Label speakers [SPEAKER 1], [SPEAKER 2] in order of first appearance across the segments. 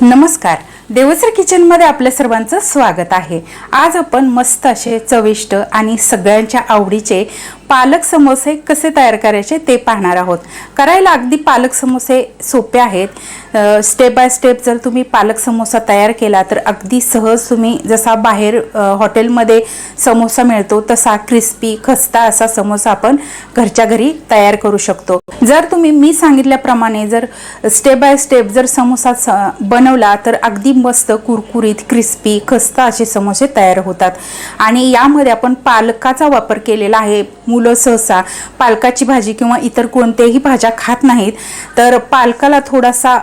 [SPEAKER 1] नमस्कार. देवसर किचनमध्ये आपल्या सर्वांचं स्वागत आहे. आज आपण मस्त असे चविष्ट आणि सगळ्यांच्या आवडीचे पालक समोसे कसे तयार करायचे ते पाहणार आहोत. करायला अगदी पालक समोसे सोपे आहेत. स्टेप बाय स्टेप जर तुम्ही पालक समोसा तयार केला तर अगदी सहज तुम्ही जसा बाहेर हॉटेलमध्ये समोसा मिळतो तसा क्रिस्पी खस्ता असा समोसा आपण घरच्या घरी तयार करू शकतो. जर तुम्ही मी सांगितल्याप्रमाणे जर स्टेप बाय स्टेप जर समोसा स- बनवला तर अगदी मस्त कुरकुरीत क्रिस्पी खस्ता असे समोसे तयार होतात. आणि यामध्ये आपण पालकाचा वापर केलेला आहे. मुलं सहसा पालकाची भाजी किंवा इतर कोणत्याही भाज्या खात नाहीत तर पालकाला थोडासा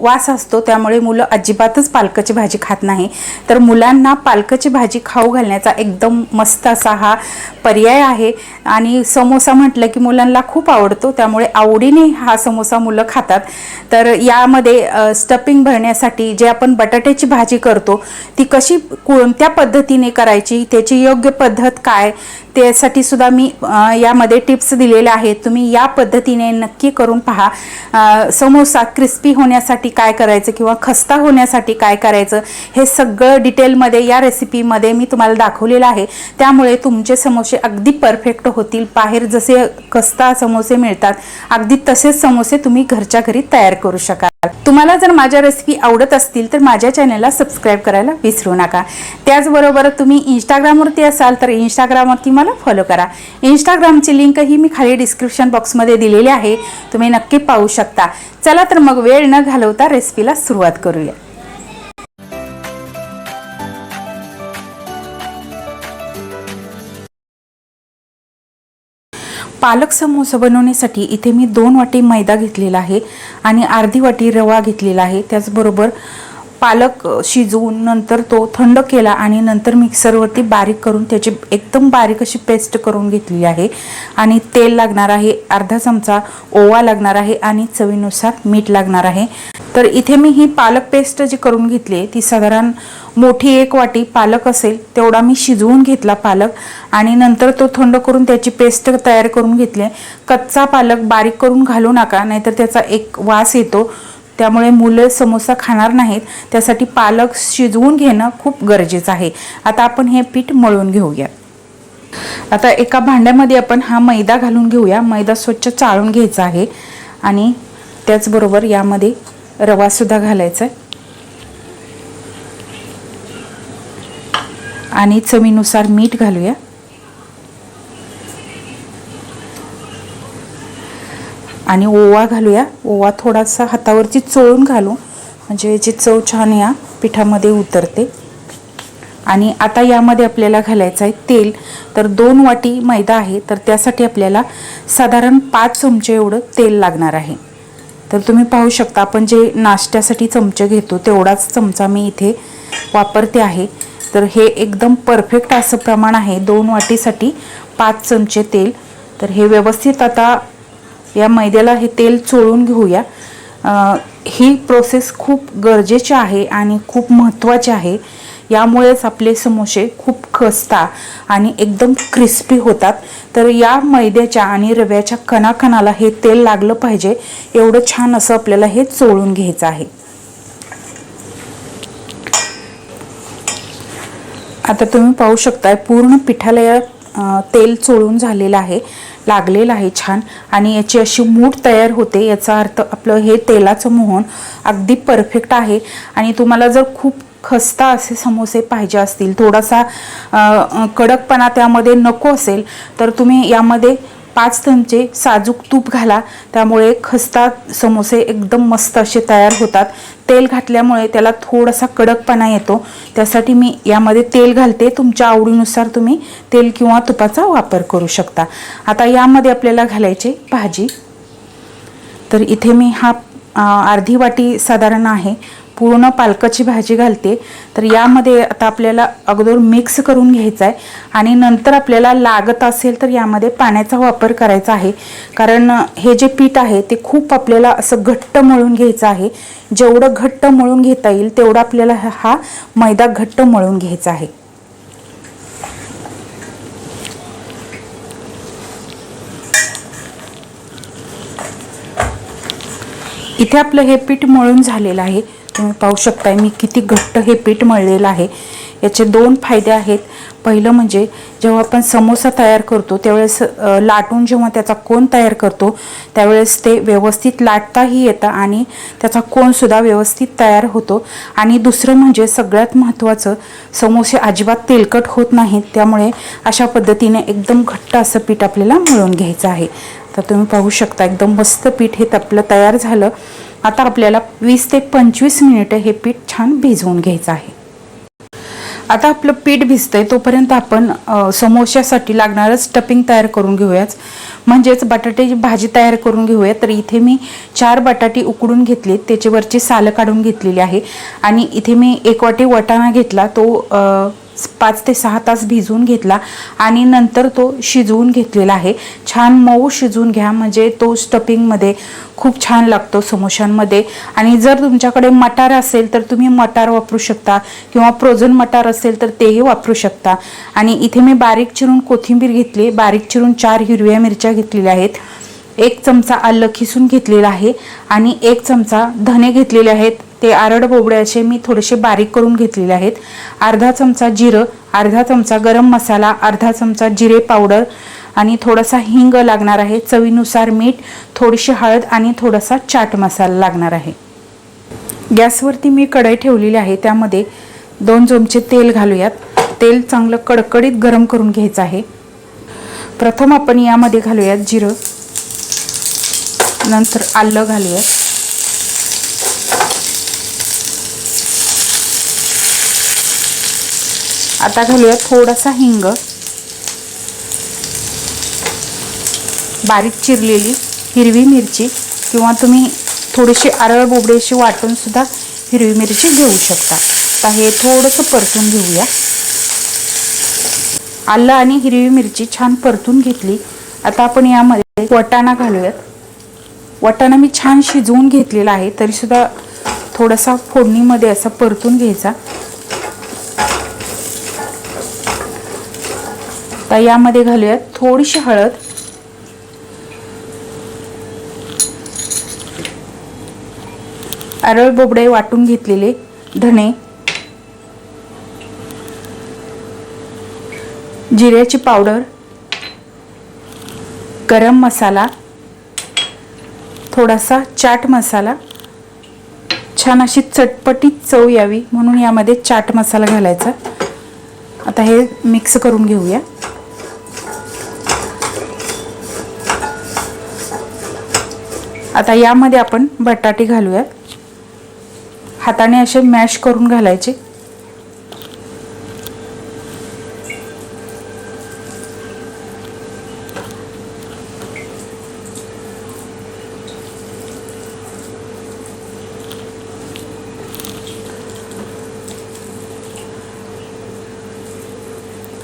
[SPEAKER 1] वास असतो त्यामुळे मुलं अजिबातच पालकाची भाजी खात नाही. तर मुलांना पालकाची भाजी खाऊ घालण्याचा एकदम मस्त असा हा पर्याय आहे. आणि समोसा म्हटलं की मुलांना खूप आवडतो त्यामुळे आवडीने हा समोसा मुलं खातात. तर यामध्ये स्टपिंग भरण्यासाठी जे आपण बटाट्याची भाजी करतो ती कशी कोणत्या पद्धतीने करायची त्याची योग्य पद्धत काय त्यासाठी सुद्धा मी यामध्ये टिप्स दिलेल्या आहेत. तुम्ही या पद्धतीने नक्की करून पहा. समोसा क्रिस्पी होण्यासाठी काय करायचं किंवा खस्ता होण्यासाठी काय करायचं हे सगळं डिटेलमध्ये या रेसिपीमध्ये मी तुम्हाला दाखवलेलं आहे. त्यामुळे तुमचे समोसे अगदी परफेक्ट होतील. बाहेर जसे खस्ता समोसे मिळतात अगदी तसेच समोसे तुम्ही घरच्या घरी तयार करू शकाल. तुम्हाला जर माझ्या रेसिपी आवडत असतील तर माझ्या चॅनलला सबस्क्राईब करायला विसरू नका. त्याचबरोबर तुम्ही इंस्टाग्रामवरती असाल तर इंस्टाग्रामवरती मला फॉलो करा. इंस्टाग्रामची लिंकही मी खाली डिस्क्रिप्शन बॉक्समध्ये दिलेली आहे. तुम्ही नक्की पाहू शकता. चला तर मग वेळ न घालवता रेसिपीला सुरुवात करूया. पालक समोसा बनवण्यासाठी इथे मी दोन वाटी मैदा घेतलेला आहे आणि अर्धी वाटी रवा घेतलेला आहे. त्याचबरोबर पालक शिजवून नंतर तो थंड केला आणि नंतर मिक्सरवरती बारीक करून त्याची एकदम बारीक अशी पेस्ट करून घेतली आहे. आणि तेल लागणार आहे अर्धा चमचा ओवा लागणार आहे आणि चवीनुसार मीठ लागणार आहे. तर इथे मी ही पालक पेस्ट जी करून घेतली आहे ती साधारण मोठी एक वाटी पालक असेल तेवढा मी शिजवून घेतला पालक आणि नंतर तो थंड करून त्याची पेस्ट तयार करून घेतली कच्चा पालक बारीक करून घालू नका नाहीतर त्याचा एक वास येतो. त्यामुळे मुलं समोसा खाणार नाहीत त्यासाठी पालक शिजवून घेणं खूप गरजेचं आहे. आता आपण हे पीठ मळून घेऊया. आता एका भांड्यामध्ये आपण हा मैदा घालून घेऊया. मैदा स्वच्छ चाळून घ्यायचा आहे आणि त्याचबरोबर यामध्ये रवासुद्धा घालायचा आहे. आणि चवीनुसार मीठ घालूया. आणि ओवा घालूया. ओवा थोडासा हातावरती चोळून घालू. म्हणजे याची चव छान या पिठामध्ये उतरते. आणि आता यामध्ये आपल्याला घालायचं आहे तेल. तर दोन वाटी मैदा आहे. तर त्यासाठी आपल्याला साधारण पाच चमचे एवढं तेल लागणार आहे. तर तुम्ही पाहू शकता आपण जे नाश्त्यासाठी चमचे घेतो तेवढाच चमचा मी इथे वापरते आहे. तर हे एकदम परफेक्ट असं प्रमाण आहे. दोन वाटीसाठी पाच चमचे तेल. तर हे व्यवस्थित आता या मैद्याला हे तेल चोळून घेऊया. ही प्रोसेस खूप गरजेची आहे आणि खूप महत्त्वाची आहे. यामुळेच आपले समोसे खूप खस्ता आणि एकदम क्रिस्पी होतात. तर या मैद्याच्या आणि रव्याच्या कणाकणाला हे तेल लागलं पाहिजे. एवढं छान असं आपल्याला हे चोळून घ्यायचं आहे. आता तुम्ही पाहू शकताय पूर्ण पिठाला या तेल चोळून झालेलं आहे लागलेलं आहे छान. आणि याची अशी मूठ तयार होते याचा अर्थ आपलं हे तेलाचं मोहन अगदी परफेक्ट आहे. आणि तुम्हाला जर खूप खस्ता असे समोसे पाहिजे असतील थोडासा कडकपणा त्यामध्ये नको असेल तर तुम्ही यामध्ये पाच चमचे साजूक तूप घाला. त्यामुळे खस्ता समोसे एकदम मस्त असे तयार होतात. तेल घातल्यामुळे त्याला थोडासा कडकपणा येतो. त्यासाठी मी यामध्ये तेल घालते. तुमच्या आवडीनुसार तुम्ही तेल किंवा तुपाचा वापर करू शकता. आता यामध्ये आपल्याला घालायचे भाजी. तर इथे मी हा अर्धी वाटी साधारण आहे. पूर्ण पालकाची भाजी घालते. तर यामध्ये आता आपल्याला अगोदर मिक्स करून घ्यायचं आहे आणि नंतर आपल्याला लागत असेल तर यामध्ये पाण्याचा वापर करायचा आहे. कारण हे जे पीठ आहे ते खूप आपल्याला असं घट्ट मळून घ्यायचं आहे. जेवढं घट्ट मळून घेता येईल तेवढा आपल्याला हा- हा मैदा घट्ट मळून घ्यायचा आहे. इथे आपलं हे पीठ मळून झालेलं आहे. तुम्ही पाहू शकताय मी किती घट्ट हे पीठ मळलेलं आहे. याचे दोन फायदे आहेत. पहिलं म्हणजे जेव्हा आपण समोसा तयार करतो त्यावेळेस लाटून जेव्हा त्याचा कोण तयार करतो त्यावेळेस ते व्यवस्थित लाटताही येतं आणि त्याचा कोणसुद्धा व्यवस्थित तयार होतो. आणि दुसरं म्हणजे सगळ्यात महत्त्वाचं समोसे अजिबात तेलकट होत नाहीत. त्यामुळे अशा पद्धतीने एकदम घट्ट असं पीठ आपल्याला मळून घ्यायचं आहे. तर तुम्ही पाहू शकता एकदम मस्त पीठ हे आपलं तयार झालं. आता आपल्याला वीस ते पंचवीस मिनिटं हे पीठ छान भिजवून घ्यायचं आहे. आता आपलं पीठ भिजतंय तोपर्यंत आपण समोश्यासाठी लागणारं स्टफिंग तयार करून घेऊयाच म्हणजेच बटाट्याची भाजी तयार करून घेऊया तर इथे मी चार बटाटे उकडून घेतली त्याच्यावरची सालं काढून घेतलेली आहे. आणि इथे मी एक वाटी वटाणा घेतला. तो पाच ते सहा तास भिजवून घेतला आणि नंतर तो शिजवून घेतलेला आहे. छान मऊ शिजवून घ्या म्हणजे तो स्टपिंगमध्ये खूप छान लागतो समोशांमध्ये. आणि जर तुमच्याकडे मटार असेल तर तुम्ही मटार वापरू शकता किंवा फ्रोझन मटार असेल तर तेही वापरू शकता. आणि इथे मी बारीक चिरून कोथिंबीर घेतली बारीक चिरून चार हिरव्या मिरच्या घेतलेल्या आहेत. एक चमचा आलं खिसून घेतलेला आहे आणि एक चमचा धने घेतलेले आहेत. ते आरड बोबडे असे मी थोडेसे बारीक करून घेतलेले आहेत. अर्धा चमचा जिरं अर्धा चमचा गरम मसाला अर्धा चमचा जिरे पावडर आणि थोडासा हिंग लागणार आहे. चवीनुसार मीठ थोडीशी हळद आणि थोडासा चाट मसाला लागणार आहे. गॅसवरती मी कढई ठेवलेली आहे. त्यामध्ये दोन चमचे तेल घालूयात. तेल चांगलं कडकडीत गरम करून घ्यायचं आहे. प्रथम आपण यामध्ये घालूयात जिरं. नंतर आलं घालूयात. आता घालूयात थोडासा हिंग. बारीक चिरलेली हिरवी मिरची किंवा तुम्ही थोडीशी आरळ बोबडेशी वाटून सुद्धा हिरवी मिरची घेऊ शकता. आता हे थोडंसं परतून घेऊया. आलं आणि हिरवी मिरची छान परतून घेतली. आता आपण यामध्ये वटाणा घालूयात. वटाणा मी छान शिजवून घेतलेला आहे तरी सुद्धा थोडासा फोडणीमध्ये असा परतून घ्यायचा. तर यामध्ये घालूयात थोडीशी हळद. अरळ बोबडे वाटून घेतलेले धणे. जिऱ्याची पावडर. गरम मसाला. थोडासा चाट मसाला. छान अशी चटपटीत चव यावी म्हणून यामध्ये चाट मसाला घालायचा. आता हे मिक्स करून घेऊया. आता यामध्ये आपण बटाटे घालूयात. हाताने असे मॅश करून घालायचे.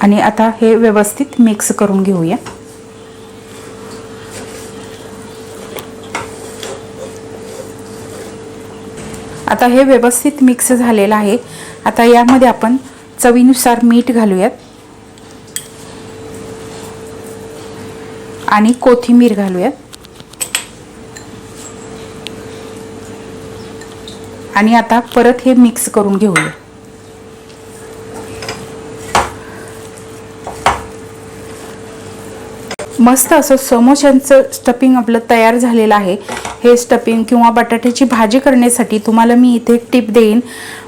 [SPEAKER 1] आणि आता हे व्यवस्थित मिक्स करून घेऊया. आता हे व्यवस्थित मिक्स झालेलं आहे. आता यामध्ये आपण चवीनुसार मीठ घालूयात. आणि कोथिंबीर घालूयात. आणि आता परत हे मिक्स करून घेऊया. मस्त असं समोश्यांचं स्टफिंग आपलं तयार झालेलं आहे. हे स्टफिंग किंवा बटाट्याची भाजी करण्यासाठी तुम्हाला मी इथे एक टिप देईन.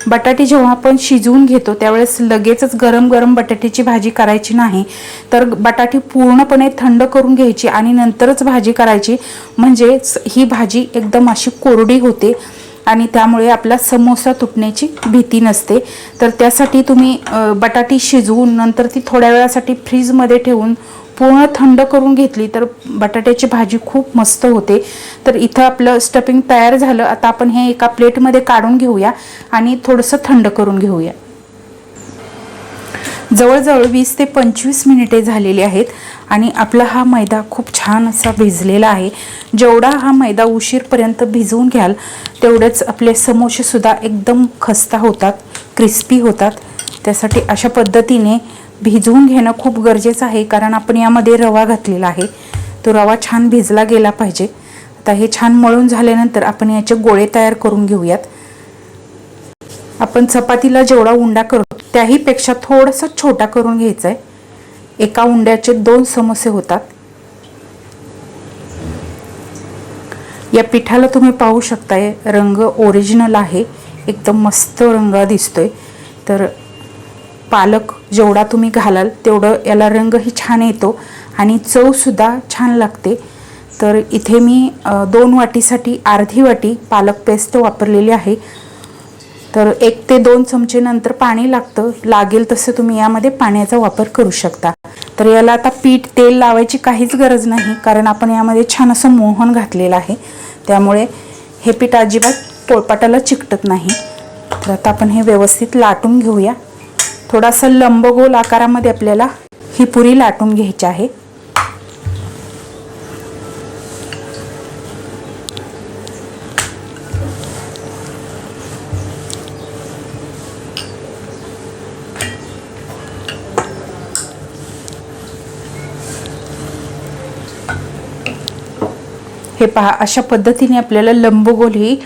[SPEAKER 1] बटाटे जेव्हा आपण शिजवून घेतो त्यावेळेस लगेचच गरम गरम बटाट्याची भाजी करायची नाही. तर बटाटे पूर्णपणे थंड करून घ्यायची आणि नंतरच भाजी करायची. म्हणजेच ही भाजी एकदम अशी कोरडी होते आणि त्यामुळे आपला समोसा तुटण्याची भीती नसते. तर त्यासाठी तुम्ही बटाटी शिजवून नंतर ती थोड्या वेळासाठी फ्रीजमध्ये ठेवून पूर्ण थंड करून घेतली तर बटाट्याची भाजी खूप मस्त होते. तर इथं आपलं स्टफिंग तयार झालं. आता आपण हे एका प्लेटमध्ये काढून घेऊया आणि थोडंसं थंड करून घेऊया. जवळजवळ वीस ते पंचवीस मिनिटे झालेली आहेत आणि आपला हा मैदा खूप छान असा भिजलेला आहे. जेवढा हा मैदा उशीरपर्यंत भिजवून घ्याल तेवढेच आपले समोसेसुद्धा एकदम खस्ता होतात क्रिस्पी होतात. त्यासाठी अशा पद्धतीने भिजवून घेणं खूप गरजेचं आहे कारण आपण यामध्ये रवा घातलेला आहे. तो रवा छान भिजला गेला पाहिजे. आता हे छान मळून झाल्यानंतर आपण याचे गोळे तयार करून घेऊयात. आपण चपातीला जेवढा उंडा करतो त्याहीपेक्षा थोडासा छोटा करून घ्यायचा आहे एका उंड्याचे दोन समोसे होतात. या पिठाला तुम्ही पाहू शकताय रंग ओरिजिनल आहे. एकदम मस्त रंग दिसतोय. तर पालक जेवढा तुम्ही घालाल तेवढं याला रंगही छान येतो आणि चवसुद्धा छान लागते. तर इथे मी दोन वाटीसाठी अर्धी वाटी पालक पेस्ट वापरलेली आहे. तर एक ते दोन चमचे नंतर पाणी लागतं. लागेल तसं तुम्ही यामध्ये पाण्याचा वापर करू शकता. तर याला आता पीठ तेल लावायची काहीच गरज नाही कारण आपण यामध्ये छान असं मोहन घातलेलं आहे. त्यामुळे हे पीठ अजिबात पोळपाटाला चिकटत नाही. तर आता आपण हे व्यवस्थित लाटून घेऊया. थोडासा लंबगोल आकारामध्ये आपल्याला ही पुरी लाटून घ्यायची आहे. हे पहा अशा पद्धतीने आपल्याला लंबगोल ही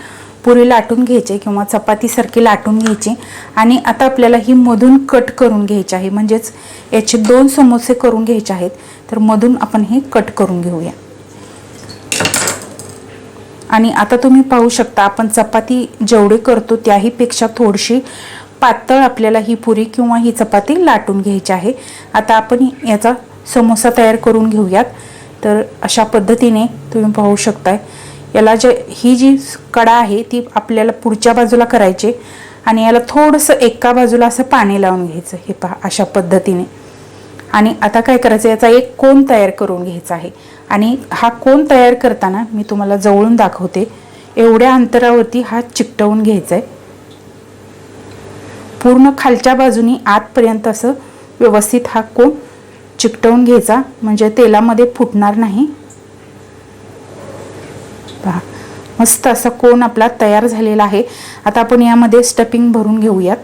[SPEAKER 1] पुरी लाटून घ्यायची किंवा चपातीसारखी लाटून घ्यायची. आणि आता आपल्याला ही मधून कट करून घ्यायची आहे. म्हणजेच याचे दोन समोसे करून घ्यायचे आहेत. तर मधून आपण हे कट करून घेऊया. आणि आता तुम्ही पाहू शकता आपण चपाती जेवढे करतो त्याहीपेक्षा थोडीशी पातळ आपल्याला ही पुरी किंवा ही चपाती लाटून घ्यायची आहे. आता आपण याचा समोसा तयार करून घेऊयात. तर अशा पद्धतीने तुम्ही पाहू शकताय. याला जे ही जी कडा आहे ती आपल्याला पुढच्या बाजूला करायची आणि याला थोडंसं एका बाजूला असं पाणी लावून घ्यायचं हे पहा अशा पद्धतीने. आणि आता काय करायचं याचा एक कोन तयार करून घ्यायचा आहे. आणि हा कोन तयार करताना मी तुम्हाला जवळून दाखवते एवढ्या अंतरावरती हा चिकटवून घ्यायचा आहे पूर्ण खालच्या बाजूनी आतपर्यंत असं व्यवस्थित हा कोन चिकटवून घ्यायचा म्हणजे तेलामध्ये फुटणार नाही. पहा. मस्त असा कोण आपला तयार झालेला आहे. आता आपण यामध्ये स्टफिंग भरून घेऊयात.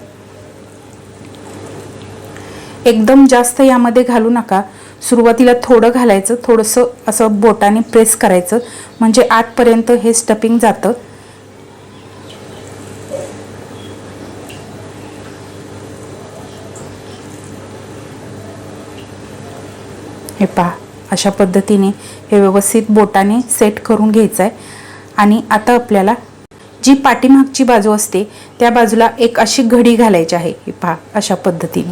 [SPEAKER 1] एकदम जास्त यामध्ये घालू नका. सुरुवातीला थोडं घालायचं थोडंसं असं बोटाने प्रेस करायचं. म्हणजे आतपर्यंत हे स्टफिंग जातं. हे पहा. अशा पद्धतीने हे व्यवस्थित बोटाने सेट करून घ्यायचं आहे आणि आता आपल्याला जी पाठीमागची बाजू असते त्या बाजूला एक अशी घडी घालायची आहे. ही पहा अशा पद्धतीने.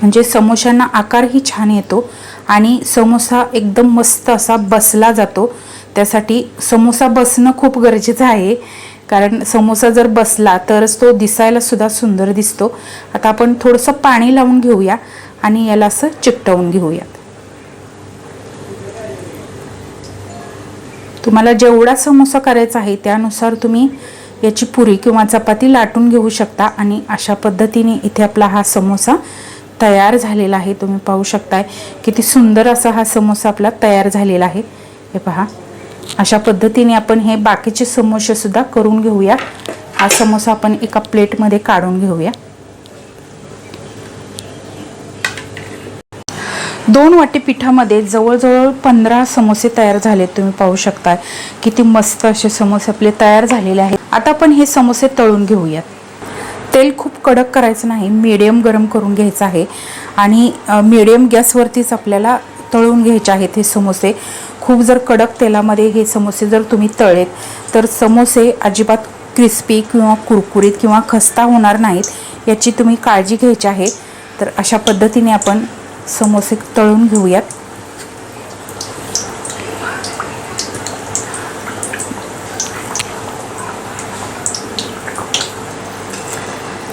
[SPEAKER 1] म्हणजे समोशांना आकारही छान येतो आणि समोसा एकदम मस्त असा बसला जातो. त्यासाठी समोसा बसणं खूप गरजेचं आहे. कारण समोसा जर बसला तरच तो दिसायला सुद्धा सुंदर दिसतो. आता आपण थोडंसं पाणी लावून घेऊया. आणि याला असं चिकटवून घेऊयात. तुम्हाला जेवढा समोसा करायचा आहे त्यानुसार तुम्ही याची पुरी किंवा चपाती लाटून घेऊ शकता आणि अशा पद्धतीने इथे आपला हा समोसा तयार झालेला आहे. तुम्ही पाहू शकताय किती सुंदर असा हा समोसा आपला तयार झालेला आहे. हे पहा. अशा पद्धतीने आपण हे बाकीचे समोसेसुद्धा करून घेऊया. हा समोसा आपण एका प्लेटमध्ये काढून घेऊया. दोन वाटी पिठामध्ये जवळजवळ पंधरा समोसे तयार झाले तुम्ही पाहू शकता किती मस्त असे समोसे आपले तयार झालेले आहेत. आता आपण हे समोसे तळून घेऊयात. तेल खूप कडक करायचं नाही मीडियम गरम करून घ्यायचं आहे. आणि मीडियम गॅसवरतीच आपल्याला तळून घ्यायचे आहेत हे समोसे. खूप जर कडक तेलामध्ये हे समोसे जर तुम्ही तळलेत तर समोसे अजिबात क्रिस्पी किंवा कुरकुरीत किंवा खस्ता होणार नाहीत याची तुम्ही काळजी घ्यायची आहे. तर अशा पद्धतीने आपण समोसे तळून घेऊयात.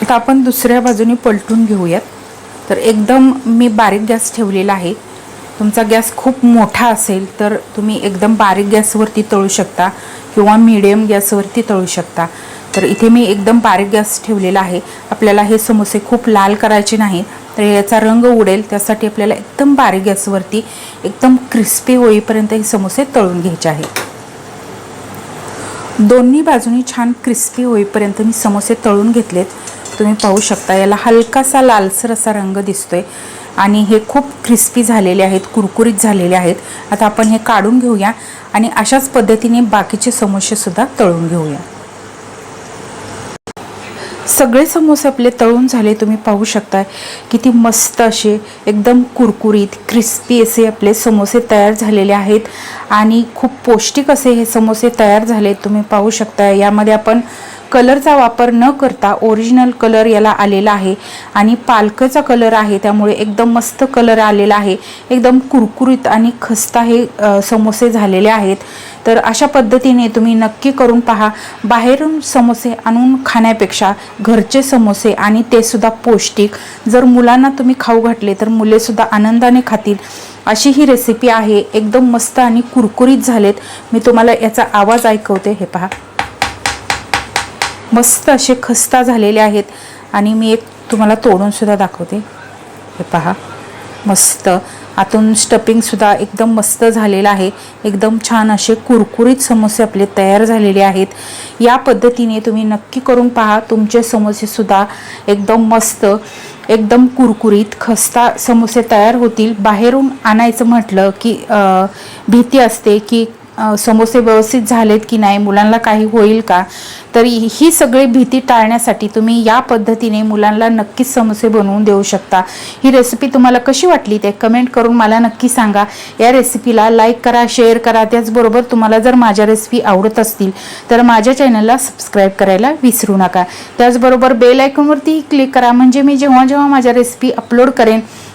[SPEAKER 1] आता आपण दुसऱ्या बाजूने पलटून घेऊयात. तर एकदम मी बारीक गॅस ठेवलेला आहे. तुमचा गॅस खूप मोठा असेल तर तुम्ही एकदम बारीक गॅसवरती तळू शकता किंवा मीडियम गॅसवरती तळू शकता. तर इथे मी एकदम बारीक गॅस ठेवलेला आहे. आपल्याला हे समोसे खूप लाल करायचे नाही तर याचा रंग उडेल त्यासाठी आपल्याला एकदम बारीक गॅसवरती एकदम क्रिस्पी होईपर्यंत हे समोसे तळून घ्यायचे आहेत. दोन्ही बाजूनी छान क्रिस्पी होईपर्यंत मी समोसे तळून घेतलेत. तुम्ही पाहू शकता याला हलकासा लालसर असा रंग दिसतोय. आणि हे खूप क्रिस्पी झालेले आहेत कुरकुरीत झालेले आहेत. आता आपण हे काढून घेऊया आणि अशाच पद्धतीने बाकीचे समोसेसुद्धा तळून घेऊया. सगळे समोसे आपले तळून झाले तुम्ही पाहू शकता किती मस्त असे एकदम कुरकुरीत क्रिस्पी असे आपले समोसे तयार झालेले आहेत. आणि खूप पौष्टिक असे हे समोसे तयार झाले तुम्ही पाहू शकता यामध्ये आपण कलरचा वापर न करता ओरिजिनल कलर याला आलेला आहे. आणि पालकचा कलर आहे त्यामुळे एकदम मस्त कलर आलेला आहे. एकदम कुरकुरीत आणि खस्ता हे समोसे झालेले आहेत. तर अशा पद्धतीने तुम्ही नक्की करून पहा. बाहेरून समोसे आणून खाण्यापेक्षा घरचे समोसे आणि ते सुद्धा पौष्टिक. जर मुलांना तुम्ही खाऊ घातले तर मुलेसुद्धा आनंदाने खातील. अशी ही रेसिपी आहे. एकदम मस्त आणि कुरकुरीत झालेत. मी तुम्हाला याचा आवाज ऐकवते. हे पहा. मस्त असे खस्ता झालेले आहेत. आणि मी एक तुम्हाला तोडूनसुद्धा दाखवते. हे पहा. मस्त. आतून स्टपिंगसुद्धा एकदम मस्त झालेलं आहे. एकदम छान असे कुरकुरीत समोसे आपले तयार झालेले आहेत. या पद्धतीने तुम्ही नक्की करून पहा. तुमचे समोसेसुद्धा एकदम मस्त एकदम कुरकुरीत खस्ता समोसे तयार होतील. बाहेरून आणायचं म्हटलं की भीती असते की समोसे व्यवस्थित झालेत की नाही मुलांना काही होईल का? तर ही सगळी भीती टाळण्यासाठी तुम्ही या पद्धतीने मुलांना नक्कीच समोसे बनवून देऊ शकता. ही रेसिपी तुम्हाला कशी वाटली ते कमेंट करून मला नक्की सांगा. या रेसिपीला लाईक करा शेअर करा. त्याचबरोबर तुम्हाला जर माझ्या रेसिपी आवडत असतील तर माझ्या चॅनलला सबस्क्राईब करायला विसरू नका. त्याचबरोबर बेल आयकॉनवरती क्लिक करा. म्हणजे मी जेव्हा जेव्हा माझ्या रेसिपी अपलोड करेन